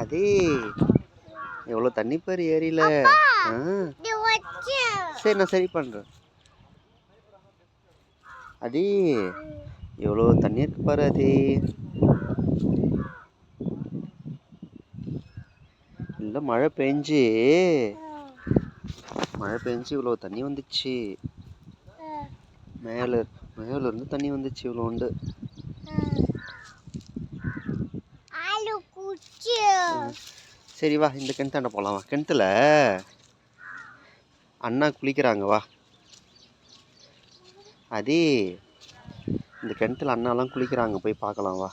அதே எவ்வளோ தண்ணி பாரு ஏரியில. சரி நான் சரி பண்ணுறேன் அடி எவ்வளோ தண்ணி இருக்கு பாரு அதே. இல்லை மழை பெஞ்சு. மழை பெஞ்சு இவ்வளோ தண்ணி வந்துச்சு. மேலே மேலேருந்து தண்ணி வந்துச்சு இவ்வளோ உண்டு. சரி வா இந்த கிணத்தாண்ட போகலாம் வா. கிணத்துல அண்ணா குளிக்கிறாங்க வா. அதே இந்த கிணத்துல அண்ணாலாம் குளிக்கிறாங்க போய் பார்க்கலாம் வா.